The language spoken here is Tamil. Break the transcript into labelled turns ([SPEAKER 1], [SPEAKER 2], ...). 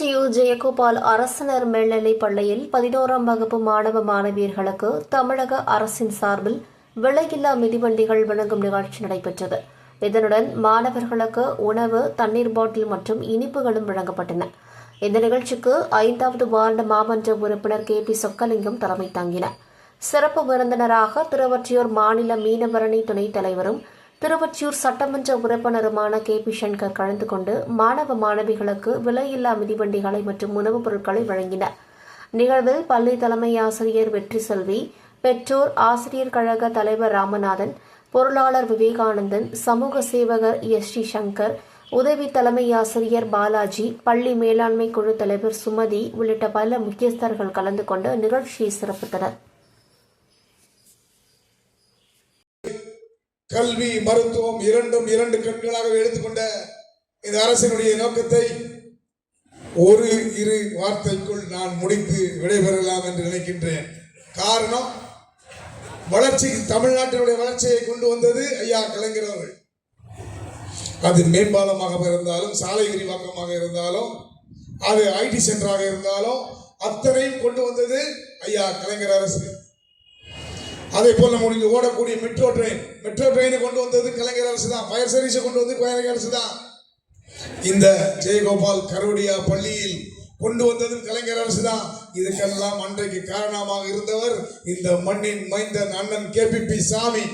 [SPEAKER 1] திருச்சியூர் ஜெயகோபால் அரசினர் மேல்நிலைப் பள்ளியில் பதினோராம் வகுப்பு மாணவ மாணவியர்களுக்கு தமிழக அரசின் சார்பில் விலையில்லா மிதிவண்டிகள் வழங்கும் நிகழ்ச்சி நடைபெற்றது. இதனுடன் மாணவர்களுக்கு உணவு தண்ணீர் பாட்டில் மற்றும் இனிப்புகளும் வழங்கப்பட்டன. இந்த நிகழ்ச்சிக்கு ஐந்தாவது வார்டு மாமன்ற உறுப்பினர் கே பி சொக்கலிங்கம் தலைமை தாங்கினார். சிறப்பு விருந்தினராக திருவொற்றியூர் மாநில மீனவரணி துணைத் தலைவரும் திருவொற்றியூர் சட்டமன்ற உறுப்பினருமான கே பி சங்கர் கலந்து கொண்டு மாணவ மாணவிகளுக்கு விலையில்லா மிதிவண்டிகளை மற்றும் உணவுப் பொருட்களை வழங்கினர். நிகழ்வில் பள்ளி தலைமை ஆசிரியர் வெற்றி செல்வி பெற்றோர் ஆசிரியர் கழக தலைவர் ராமநாதன் பொருளாளர் விவேகானந்தன் சமூக சேவகர் எஸ் டி சங்கர் உதவி தலைமை ஆசிரியர் பாலாஜி பள்ளி மேலாண்மை குழு தலைவர் சுமதி உள்ளிட்ட பல முக்கியஸ்தர்கள் கலந்து கொண்டு நிகழ்ச்சியை சிறப்பித்தனர்.
[SPEAKER 2] கல்வி மருத்துவம் இரண்டும் இரண்டு கண்களாக எடுத்துக்கொண்ட இந்த அரசினுடைய நோக்கத்தை ஒரு இரு வார்த்தைக்குள் நான் முடித்து விடைபெறலாம் என்று நினைக்கின்றேன். காரணம் வளர்ச்சி தமிழ்நாட்டினுடைய வளர்ச்சியை கொண்டு வந்தது ஐயா கலைஞர் அவர்கள். அது மேம்பாலமாக இருந்தாலும் சாலை விரிவாக்கமாக இருந்தாலும் அது ஐடி சென்டராக இருந்தாலும் அத்தனையும் கொண்டு வந்தது ஐயா கலைஞர் அரசு. அதே போல் நம்ம இங்கே ஓடக்கூடிய மெட்ரோ ட்ரெயின் மெட்ரோ ட்ரெயினை கொண்டு வந்தது கலைஞர் அரசு தான் ஃபயர் சர்வீஸை கொண்டு வந்து கலைஞர் அரசு தான் இந்த ஜெயகோபால் கருவடியா பள்ளியில் கொண்டு வந்ததும் கலைஞர் அரசு தான் இதுக்கெல்லாம் அன்றைக்கு காரணமாக இருந்தவர் இந்த மண்ணின் மைந்தன் அண்ணன் கேபிபி சாமி.